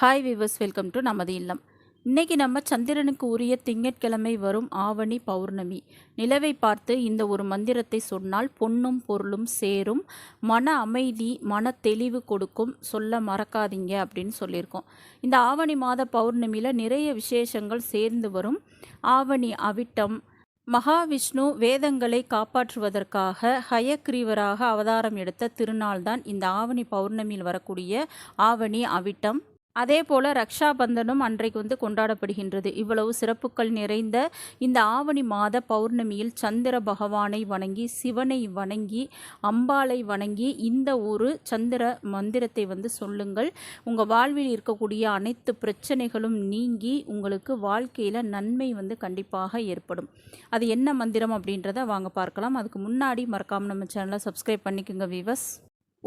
Hi viewers welcome to நமது இல்லம். இன்னைக்கு நம்ம சந்திரனுக்கு உரிய திங்கட்கிழமை வரும் ஆவணி பௌர்ணமி. நிலவை பார்த்து இந்த ஒரு மந்திரத்தை சொன்னால் பொன்னும் பொருளும் சேரும். மன அமைதி மன தெளிவு கொடுக்கும் சொல்ல மறக்காதீங்க அப்படின்னு சொல்லியிருக்கோம். இந்த ஆவணி மாத பௌர்ணமியில் நிறைய விசேஷங்கள் சேர்ந்து வரும். ஆவணி அவிட்டம் மகாவிஷ்ணு வேதங்களை காப்பாற்றுவதற்காக ஹயக்ரீவராக அவதாரம் எடுத்த திருநாள் தான் இந்த ஆவணி பௌர்ணமியில் வரக்கூடிய ஆவணி அவிட்டம். அதே போல் ரக்ஷாபந்தனும் அன்றைக்கு வந்து கொண்டாடப்படுகின்றது. இவ்வளவு சிறப்புகள் நிறைந்த இந்த ஆவணி மாத பௌர்ணமியில் சந்திர பகவானை வணங்கி சிவனை வணங்கி அம்பாளை வணங்கி இந்த ஒரு சந்திர மந்திரத்தை வந்து சொல்லுங்கள். உங்கள் வாழ்வில் இருக்கக்கூடிய அனைத்து பிரச்சனைகளும் நீங்கி உங்களுக்கு வாழ்க்கையில் நன்மை வந்து கண்டிப்பாக ஏற்படும். அது என்ன மந்திரம் அப்படின்றத வாங்க பார்க்கலாம். அதுக்கு முன்னாடி மறக்காமல் நம்ம சேனலை சப்ஸ்கிரைப் பண்ணிக்கோங்க விவஸ்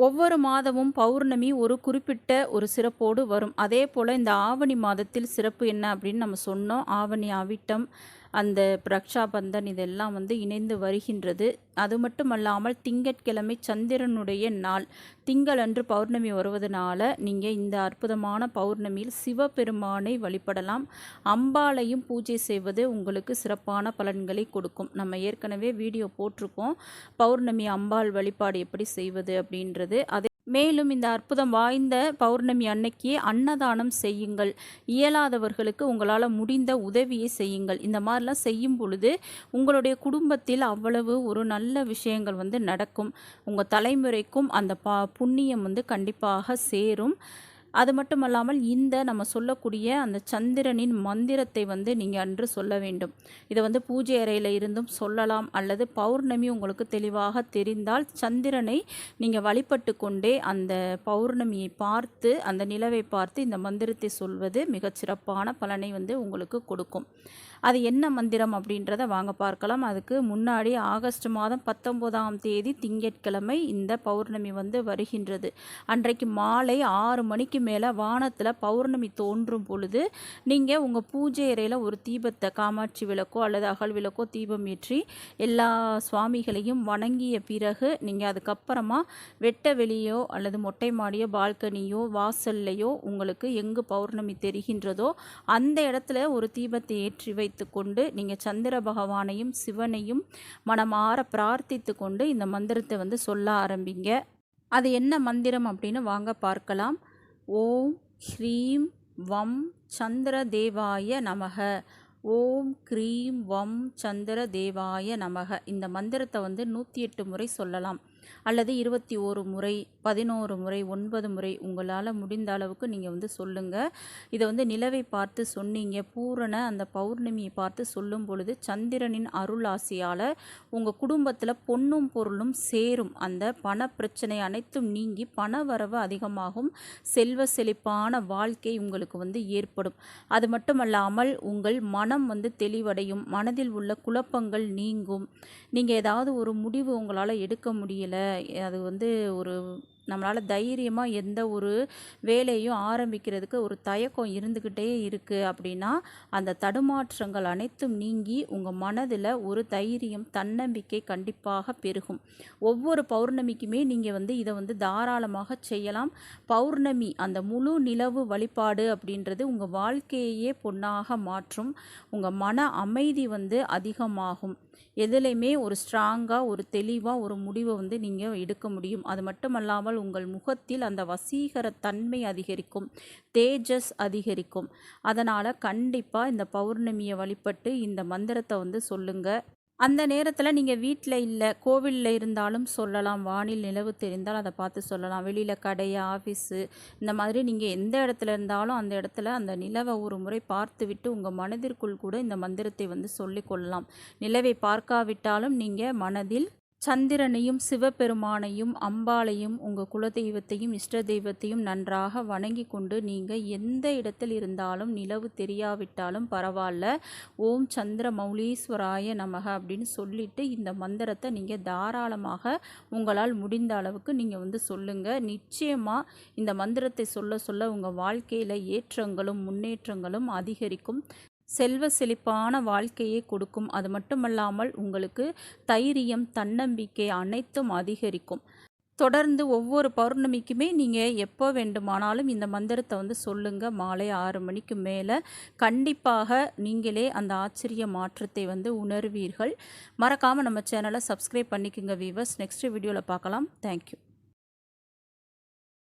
ஒவ்வொரு மாதமும் பௌர்ணமி ஒரு குறிப்பிட்ட ஒரு சிறப்போடு வரும். அதே போல் இந்த ஆவணி மாதத்தில் சிறப்பு என்ன அப்படின்னு நம்ம சொன்னோம். ஆவணி அவிட்டம் அந்த பிரக்ஷாபந்தன் இதெல்லாம் வந்து இணைந்து வருகின்றது. அது மட்டுமல்லாமல் திங்கட்கிழமை சந்திரனுடைய நாள். திங்களன்று பௌர்ணமி வருவதனால நீங்கள் இந்த அற்புதமான பௌர்ணமியில் சிவபெருமானை வழிபடலாம். அம்பாளையும் பூஜை செய்வது உங்களுக்கு சிறப்பான பலன்களை கொடுக்கும். நம்ம ஏற்கனவே வீடியோ போட்டிருக்கோம். பௌர்ணமி அம்பாள் வழிபாடு எப்படி செய்வது அப்படின்றது. அதே மேலும் இந்த அற்புதம் வாய்ந்த பௌர்ணமி அன்னைக்கு அன்னதானம் செய்யுங்கள். இயலாதவர்களுக்கு உங்களால் முடிந்த உதவியை செய்யுங்கள். இந்த மாதிரிலாம் செய்யும் பொழுது உங்களுடைய குடும்பத்தில் அவ்வளவு ஒரு நல்ல விஷயங்கள் வந்து நடக்கும். உங்கள் தலைமுறைக்கும் அந்த பா புண்ணியம் வந்து கண்டிப்பாக சேரும். அது மட்டும் அல்லாமல் இந்த நம்ம சொல்லக்கூடிய அந்த சந்திரனின் மந்திரத்தை வந்து நீங்கள் அன்று சொல்ல வேண்டும். இதை வந்து பூஜை அறையில் இருந்தும் சொல்லலாம். அல்லது பௌர்ணமி உங்களுக்கு தெளிவாக தெரிந்தால் சந்திரனை நீங்கள் வழிபட்டு கொண்டே அந்த பௌர்ணமியை பார்த்து அந்த நிலவை பார்த்து இந்த மந்திரத்தை சொல்வது மிகச்சிறப்பான பலனை வந்து உங்களுக்கு கொடுக்கும். அது என்ன மந்திரம் அப்படின்றத வாங்க பார்க்கலாம். அதுக்கு முன்னாடி ஆகஸ்ட் மாதம் பத்தொம்போதாம் தேதி திங்கட்கிழமை இந்த பௌர்ணமி வந்து வருகின்றது. அன்றைக்கு மாலை ஆறு மணிக்கு மேலே வானத்தில் பௌர்ணமி தோன்றும் பொழுது நீங்கள் உங்கள் பூஜை அறையில் ஒரு தீபத்தை காமாட்சி விளக்கோ அல்லது அகல் விளக்கோ தீபம் ஏற்றி எல்லா சுவாமிகளையும் வணங்கிய பிறகு நீங்கள் அதுக்கப்புறமா வெட்ட வெளியோ அல்லது மொட்டை மாடியோ பால்கனியோ வாசல்லையோ உங்களுக்கு எங்கு பௌர்ணமி தெரிகின்றதோ அந்த இடத்துல ஒரு தீபத்தை ஏற்றி வை வைத்து கொண்டு நீங்கள் சந்திர பகவானையும் சிவனையும் மனமாற பிரார்த்தித்து கொண்டு இந்த மந்திரத்தை வந்து சொல்ல ஆரம்பிங்க. அது என்ன மந்திரம் அப்படின்னு வாங்க பார்க்கலாம். ஓம் ஹ்ரீம் வம் சந்திர தேவாய நமக. ஓம் க்ரீம் வம் சந்திர தேவாய நமக. இந்த மந்திரத்தை வந்து நூற்றி எட்டு முறை சொல்லலாம். அல்லது இருபத்தி ஓரு முறை பதினோரு முறை ஒன்பது முறை உங்களால் முடிந்த அளவுக்கு நீங்கள் வந்து சொல்லுங்கள் இதை வந்து நிலவை பார்த்து சொன்னீங்க. பூரண அந்த பௌர்ணமியை பார்த்து சொல்லும் பொழுது சந்திரனின் அருள் ஆசையால் உங்கள் குடும்பத்தில் பொண்ணும் பொருளும் சேரும். அந்த பண பிரச்சனை அனைத்தும் நீங்கி பண வரவு அதிகமாகும். செல்வ செழிப்பான வாழ்க்கை உங்களுக்கு வந்து ஏற்படும். அது மட்டுமல்லாமல் உங்கள் மனம் வந்து தெளிவடையும். மனதில் உள்ள குழப்பங்கள் நீங்கும். நீங்கள் ஏதாவது ஒரு முடிவு உங்களால் எடுக்க முடியலை. அது வந்து ஒரு நம்மளால் தைரியமாக எந்த ஒரு வேலையும் ஆரம்பிக்கிறதுக்கு ஒரு தயக்கம் இருந்துக்கிட்டே இருக்குது அப்படின்னா அந்த தடுமாற்றங்கள் அனைத்தும் நீங்கி உங்கள் மனதில் ஒரு தைரியம் தன்னம்பிக்கை கண்டிப்பாக பெருகும். ஒவ்வொரு பௌர்ணமிக்குமே நீங்கள் வந்து இதை வந்து தாராளமாக செய்யலாம். பௌர்ணமி அந்த முழு நிலவு வழிபாடு அப்படின்றது உங்கள் வாழ்க்கையே பொன்னாக மாற்றும். உங்கள் மன அமைதி வந்து அதிகமாகும். எதுலேயுமே ஒரு ஸ்ட்ராங்காக ஒரு தெளிவாக ஒரு முடிவை வந்து நீங்கள் எடுக்க முடியும். அது மட்டுமல்லாமல் உங்கள் முகத்தில் அந்த வசீகர தன்மை அதிகரிக்கும் தேஜஸ் அதிகரிக்கும். அதனால் கண்டிப்பாக இந்த பௌர்ணமியை வழிபட்டு இந்த மந்திரத்தை வந்து சொல்லுங்கள் அந்த நேரத்தில் நீங்கள் வீட்டில் இல்லை கோவிலில் இருந்தாலும் சொல்லலாம். வானில் நிலவு தெரிந்தால் அதை பார்த்து சொல்லலாம். வெளியில் கடை ஆஃபீஸு இந்த மாதிரி நீங்கள் எந்த இடத்துல இருந்தாலும் அந்த இடத்துல அந்த நிலவை ஒரு முறை பார்த்து விட்டு உங்கள் மனதிற்குள் கூட இந்த மந்திரத்தை வந்து சொல்லிக்கொள்ளலாம் நிலவை பார்க்காவிட்டாலும் நீங்கள் மனதில் சந்திரனையும் சிவபெருமானையும் அம்பாளையும் உங்கள் குலதெய்வத்தையும் இஷ்ட தெய்வத்தையும் நன்றாக வணங்கி கொண்டு நீங்கள் எந்த இடத்தில் இருந்தாலும் நிலவு தெரியாவிட்டாலும் பரவாயில்ல ஓம் சந்திர மௌலீஸ்வராய நமக அப்படின்னு சொல்லிட்டு இந்த மந்திரத்தை நீங்கள் தாராளமாக உங்களால் முடிந்த அளவுக்கு நீங்கள் வந்து சொல்லுங்கள் நிச்சயமாக இந்த மந்திரத்தை சொல்ல சொல்ல உங்கள் வாழ்க்கையில் ஏற்றங்களும் முன்னேற்றங்களும் அதிகரிக்கும். செல்வ செழிப்பான வாழ்க்கையை கொடுக்கும். அது மட்டுமல்லாமல் உங்களுக்கு தைரியம் தன்னம்பிக்கை அனைத்தும் அதிகரிக்கும். தொடர்ந்து ஒவ்வொரு பௌர்ணமிக்குமே நீங்கள் எப்போ வேண்டுமானாலும் இந்த மந்திரத்தை வந்து சொல்லுங்கள் மாலை ஆறு மணிக்கு மேலே கண்டிப்பாக நீங்களே அந்த ஆச்சரிய மாற்றத்தை வந்து உணர்வீர்கள். மறக்காமல் நம்ம சேனலை சப்ஸ்கிரைப் பண்ணிக்கோங்க வீவர்ஸ் நெக்ஸ்ட் வீடியோவில் பார்க்கலாம். தேங்க்யூ